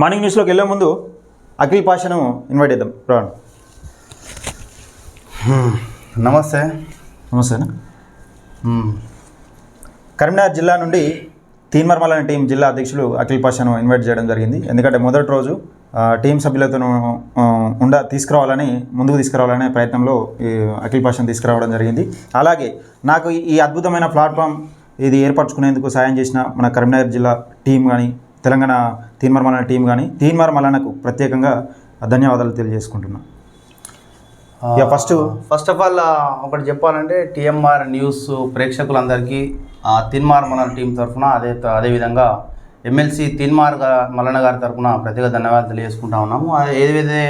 Morning న్యూస్లోకి వెళ్ళే ముందు Akhil Paswan invite చేద్దాం. రాను. నమస్తే. నమస్తే. కరీంనగర్ జిల్లా నుండి తీన్మర్మల అనే టీం జిల్లా అధ్యక్షులు అఖిల్ పాషాను ఇన్వైట్ చేయడం జరిగింది. ఎందుకంటే మొదటి రోజు టీం సభ్యులతో ఉండ తీసుకురావాలని ముందుకు తీసుకురావాలనే ప్రయత్నంలో ఈ అఖిల్ పాషాను తీసుకురావడం జరిగింది. అలాగే నాకు ఈ అద్భుతమైన ప్లాట్ఫామ్ ఇది ఏర్పరచుకునేందుకు సాయం చేసిన మన కరీంనగర్ జిల్లా టీం కానీ తెలంగాణ తీన్మర్మల అనే టీం కానీ తీన్మర్మలనకు ప్రత్యేకంగా ధన్యవాదాలు తెలియజేసుకుంటున్నాను ఇక ఫస్ట్ ఫస్ట్ ఆఫ్ ఆల్ ఒకటి చెప్పాలంటే టిఎంఆర్ న్యూస్ ప్రేక్షకులందరికీ తిన్మార్ మలన టీం తరఫున అదే అదేవిధంగా ఎమ్మెల్సీ తిన్మార్ మలన గారి తరఫున ప్రత్యేక ధన్యవాదాలు తెలియజేసుకుంటా ఉన్నాము. ఏదైతే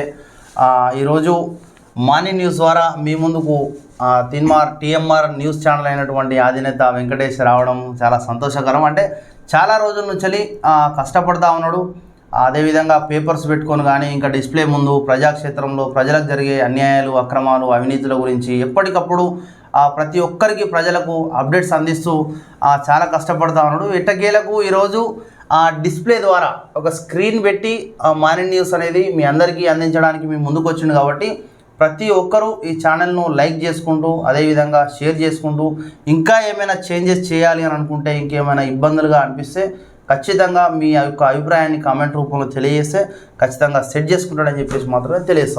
ఈరోజు మార్నింగ్ న్యూస్ ద్వారా మీ ముందుకు తిన్మార్ టీఎంఆర్ న్యూస్ ఛానల్ అయినటువంటి అధినేత వెంకటేష్ రావడం చాలా సంతోషకరం. అంటే చాలా రోజుల నుంచి కష్టపడతా ఉన్నాడు. అదేవిధంగా పేపర్స్ పెట్టుకొని కానీ ఇంకా డిస్ప్లే ముందు ప్రజాక్షేత్రంలో ప్రజలకు జరిగే అన్యాయాలు అక్రమాలు అవినీతుల గురించి ఎప్పటికప్పుడు ప్రతి ఒక్కరికి ప్రజలకు అప్డేట్స్ అందిస్తూ చాలా కష్టపడతా ఉన్నాడు. ఎట్టకేలకు ఈరోజు డిస్ప్లే ద్వారా ఒక స్క్రీన్ పెట్టి మార్నింగ్ న్యూస్ అనేది మీ అందరికీ అందించడానికి మీ ముందుకు వచ్చింది కాబట్టి ప్రతి ఒక్కరూ ఈ ఛానల్ను లైక్ చేసుకుంటూ అదేవిధంగా షేర్ చేసుకుంటూ ఇంకా ఏమైనా చేంజెస్ చేయాలి అని అనుకుంటే ఇంకేమైనా ఇబ్బందులుగా అనిపిస్తే ఖచ్చితంగా మీ యొక్క అభిప్రాయాన్ని కామెంట్ రూపంలో తెలియజేస్తే ఖచ్చితంగా సెట్ చేసుకుంటాడని చెప్పేసి మాత్రమే తెలియజేస్తాం.